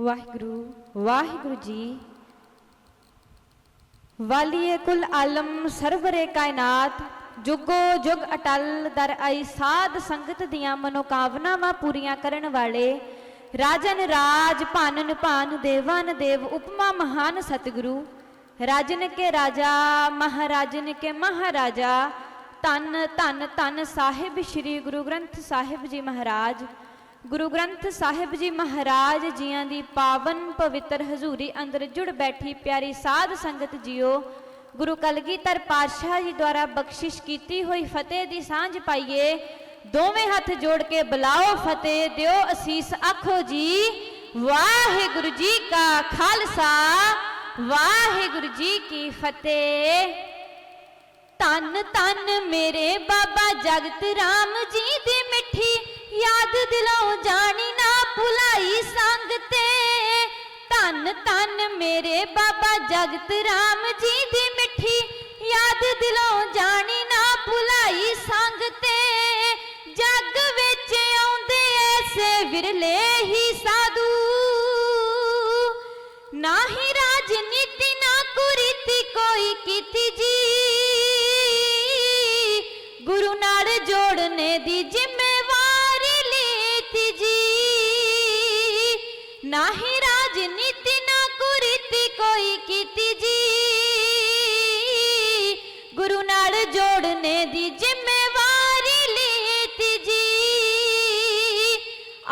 ਵਾਹਿਗੁਰੂ ਵਾਹਿਗੁਰੂ ਜੀ। ਵਾਲੀਏ ਕੁਲ ਆਲਮ ਸਰਵਰੇ ਕਾਇਨਾਤ, ਜੁਗੋ ਜੁਗ ਅਟਲ ਦਰ ਆਈ ਸਾਧ ਸੰਗਤ ਦੀਆਂ ਮਨੋਕਾਮਨਾਵਾਂ ਪੂਰੀਆਂ ਕਰਨ ਵਾਲੇ, ਰਾਜਨ ਰਾਜ ਭਾਨਨ ਭਾਨ ਦੇਵਨ ਦੇਵ ਉਪਮਾ ਮਹਾਨ ਸਤਿਗੁਰੂ, ਰਾਜਨ ਕੇ ਰਾਜਾ, ਮਹਾਰਾਜਨ ਕੇ ਮਹਾਰਾਜਾ, ਧੰਨ ਧੰਨ ਧੰਨ ਸਾਹਿਬ ਸ੍ਰੀ ਗੁਰੂ ਗ੍ਰੰਥ ਸਾਹਿਬ ਜੀ ਮਹਾਰਾਜ ਗੁਰੂ ਗ੍ਰੰਥ ਸਾਹਿਬ ਜੀ ਮਹਾਰਾਜ ਜੀਆਂ ਦੀ ਪਾਵਨ ਪਵਿੱਤਰ ਹਜ਼ੂਰੀ ਅੰਦਰ ਜੁੜ ਬੈਠੀ ਪਿਆਰੀ ਸਾਧ ਸੰਗਤ ਜੀਓ, ਗੁਰੂ ਕਲਗੀਧਰ ਪਾਤਸ਼ਾਹ ਜੀ ਦੁਆਰਾ ਬਖਸ਼ਿਸ਼ ਕੀਤੀ ਹੋਈ ਫਤਿਹ ਦੀ ਸਾਂਝ ਪਾਈਏ, ਦੋਵੇਂ ਹੱਥ ਜੋੜ ਕੇ ਬੁਲਾਓ ਫਤਿਹ, ਦਿਓ ਅਸੀਸ ਆਖੋ ਜੀ, ਵਾਹਿਗੁਰੂ ਜੀ ਕਾ ਖਾਲਸਾ, ਵਾਹਿਗੁਰੂ ਜੀ ਕੀ ਫਤਿਹ। ਧੰਨ ਧੰਨ ਮੇਰੇ ਬਾਬਾ ਜਗਤ ਰਾਮ ਜੀ ਦੀ ਯਾਦ ਦਿਲੋਂ ਜਾਣੀ ਨਾ ਭੁਲਾਈ ਸੰਗ ਤੇ। ਧੰਨ ਧੰਨ ਮੇਰੇ ਬਾਬਾ ਜਗਤ ਰਾਮ ਜੀ ਦੀ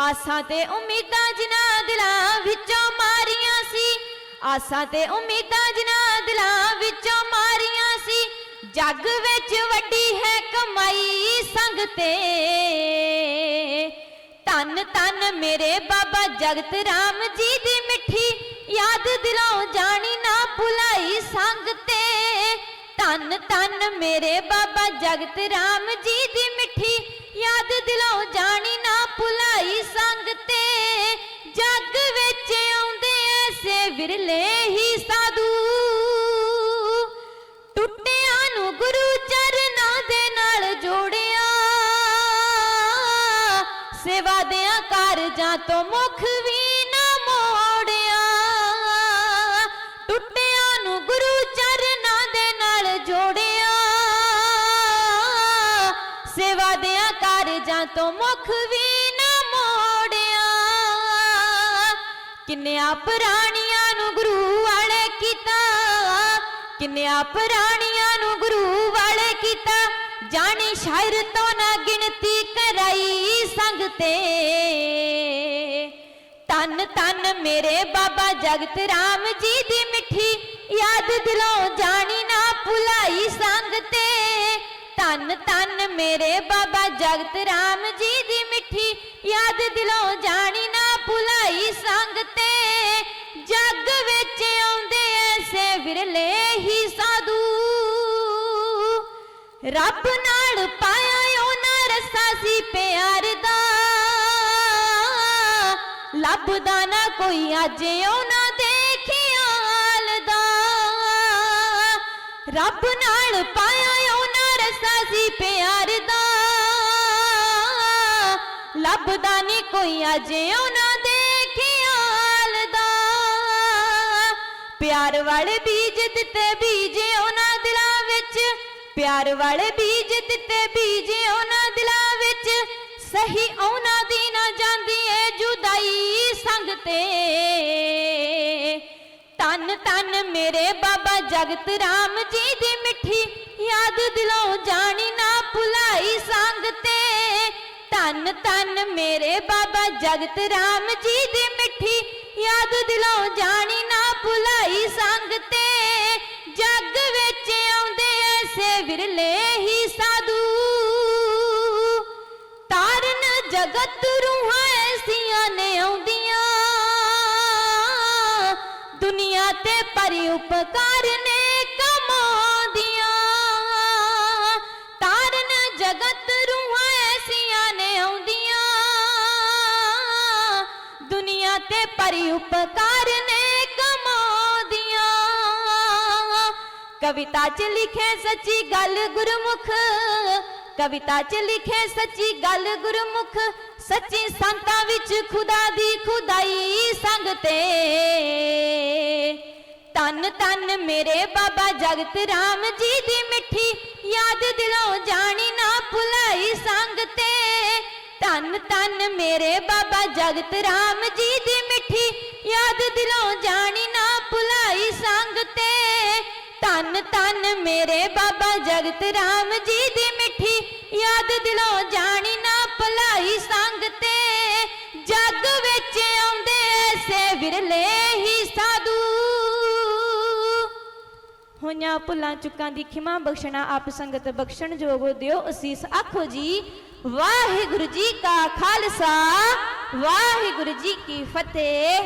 ਆਸਾਂ ਤੇ ਉਮੀਦਾਂ ਜਿਨ੍ਹਾਂ ਦਿਲਾਂ ਵਿੱਚੋਂ ਮਾਰੀਆਂ ਸੀ, ਆਸਾਂ ਤੇ ਉਮੀਦਾਂ ਜਿਨ੍ਹਾਂ ਦਿਲਾਂ ਵਿੱਚੋਂ ਮਾਰੀਆਂ ਸੀ, ਜੱਗ ਵਿੱਚ ਵੱਡੀ ਹੈ ਕਮਾਈ ਸੰਗ ਤੇ। ਧੰਨ ਧੰਨ ਮੇਰੇ ਬਾਬਾ ਜਗਤ ਰਾਮ ਜੀ ਦੀ ਮਿੱਠੀ, ਯਾਦ ਦਿਲੋਂ ਜਾਣੀ ਨਾ ਭੁਲਾਈ ਸੰਗ ਤੇ। ਧੰਨ ਧੰਨ ਮੇਰੇ ਬਾਬਾ ਜਗਤ ਰਾਮ ਜੀ ਦੀ ਮਿੱਠੀ ਸੇਵਾ ਦਿਆਂ ਕਾਰਜਾਂ ਤੋਂ ਮੁਖ ਵੀ ਨਾ ਮੋੜਿਆ। ਟੁੱਟਿਆਂ ਨੂੰ ਗੁਰੂ ਚਰਨਾਂ ਦੇ ਨਾਲ ਜੋੜਿਆ। ਸੇਵਾ ਦਿਆਂ ਕਾਰਜਾਂ ਤੋਂ ਮੁਖ ਵੀ ਨਾ ਮੋੜਿਆ। ਕਿੰਨਿਆਂ ਪ੍ਰਾਣੀਆਂ ਨੂੰ ਗੁਰੂ ਵਾਲੇ ਕੀਤਾ। ਕਿੰਨਿਆਂ ਪ੍ਰਾਣੀਆਂ ਨੂੰ ਗੁਰੂ ਵਾਲੇ ਕੀਤਾ। ਜਾਣੀ ਸ਼ਾਇਰ ਤੋਂ ਨਾ ਗਿਣਤੀ ਕਰਾਈ ਸੰਗ ਤੇ। ਤਨ ਤਨ ਮੇਰੇ ਬਾਬਾ ਜਗਤ ਰਾਮ ਜੀ ਦੀ ਮਿੱਠੀ, ਯਾਦ ਦਿਲੋਂ ਜਾਣੀ ਨਾ ਭੁਲਾਈ ਸੰਗਤੇ ਤਨ ਤਨ ਮੇਰੇ ਬਾਬਾ ਜਗਤ ਰਾਮ ਜੀ ਦੀ ਮਿੱਠੀ, ਯਾਦ ਦਿਲੋਂ ਜਾਣੀ ਨਾ ਰੱਬ ਨਾਲ ਪਾਇਆ ਉਹਨਾਂ ਰਸਾ ਸੀ ਪਿਆਰ ਦਾ। ਲੱਭਦਾ ਨਾ ਕੋਈ ਅੱਜ ਉਹਨਾਂ ਦੇਖਿਆ ਹਾਲ ਦਾ। ਰੱਬ ਨਾਲ ਪਾਇਆ ਉਹਨਾਂ ਰਸਾ ਸੀ ਪਿਆਰ ਦਾ। ਲੱਭਦਾ ਨਹੀਂ ਕੋਈ ਅੱਜ ਉਹਨਾਂ ਦੇਖਿਆ ਹਾਲ ਦਾ। ਪਿਆਰ ਵਾਲੇ ਬੀਜ ਦਿੱਤੇ ਬੀਜ ਉਹਨਾਂ ਦਿਲਾਂ ਵਿੱਚ। ਪਿਆਰ ਵਾਲੇ ਬੀਜ ਦਿੱਤੇ ਬੀਜ ਉਹਨਾਂ ਦਿਲਾਂ ਵਿੱਚ। ਸਹੀ ਉਹਨਾਂ ਦੀ ਨਾ ਜਾਂਦੀ ਏ ਜੁਦਾਈ ਸੰਗ ਤੇ। ਤਨ ਤਨ ਮੇਰੇ ਬਾਬਾ ਜਗਤ ਰਾਮ ਜੀ ਦੀ ਮਿੱਠੀ ਯਾਦ ਦਿਲੋਂ ਜਾਣੀ ਨਾ ਭੁਲਾਈ ਸੰਗ ਤੇ। ਤਨ ਤਨ ਮੇਰੇ ਬਾਬਾ ਜਗਤ ਰਾਮ ਜੀ ਦੀ ਮਿੱਠੀ ਯਾਦ ਦਿਲੋਂ ਜਾਣੀ ਨਾ ਭੁਲਾਈ ਸੰਗ ਤੇ। ਜਗਤ ਰੂਹਾਂ ਐਸੀਆਂ ਨੇ ਆਉਂਦੀਆਂ। ਦੁਨੀਆ ਤੇ ਪਰਿ ਉਪਕਾਰ ਨੇ ਕਮਾਉਂਦੀਆਂ। ਤਾਰਨ ਜਗਤ ਰੂਹਾਂ ਐਸੀਆਂ ਨੇ ਆਉਂਦੀਆਂ। ਦੁਨੀਆ ਤੇ ਪਰਿ ਉਪਕਾਰ ਨੇ ਕਮਾਉਂਦੀਆਂ। ਕਵਿਤਾ ਚ ਲਿਖੇ ਸੱਚੀ ਗੱਲ ਗੁਰਮੁਖ ਕਵਿਤਾ ਚ ਲਿਖੇ ਸੱਚੀ ਗੱਲ ਗੁਰਮੁਖ, ਸੱਚੀ ਸੰਤਾਂ ਵਿੱਚ ਖੁਦਾ ਦੀ ਖੁਦਾਈ ਸੰਗ ਤੇ। ਤਨ ਤਨ ਮੇਰੇ ਬਾਬਾ ਜਗਤ ਰਾਮ ਜੀ ਦੀ ਮਿੱਠੀ, ਯਾਦ ਦਿਲੋਂ ਜਾਣੀ ਨਾ ਭੁਲਾਈ ਸੰਗ ਤੇ। ਤਨ ਤਨ ਮੇਰੇ ਬਾਬਾ ਜਗਤ ਰਾਮ ਜੀ ਦੀ ਮਿੱਠੀ, ਯਾਦ ਦਿਲੋਂ ਜਾਣੀ ਤਨ ਤਨ ਮੇਰੇ ਬਾਬਾ ਜਗਤ ਰਾਮ ਜੀ ਦੀ ਮਿੱਠੀ। ਯਾਦ ਦਿਲੋਂ ਜਾਣੀ ਨਾ ਭੁਲਾਈ ਸੰਗ ਤੇ। ਜੱਗ ਵਿੱਚ ਆਉਂਦੇ ਐਸੇ ਵਿਰਲੇ ਹੀ ਸਾਧੂ। ਹੋਈਆਂ ਭੁੱਲਾਂ ਚੁੱਕਾਂ ਦੀ ਖਿਮਾ ਬਖਸ਼ਣਾ ਆਪ ਸੰਗਤ ਬਖਸ਼ਣ ਜੋਗੋ ਦਿਓ ਅਸੀਸ। ਆਖੋ ਜੀ, ਵਾਹਿਗੁਰੂ ਜੀ ਕਾ ਖਾਲਸਾ, ਵਾਹਿਗੁਰੂ ਜੀ ਕੀ ਫਤਿਹ।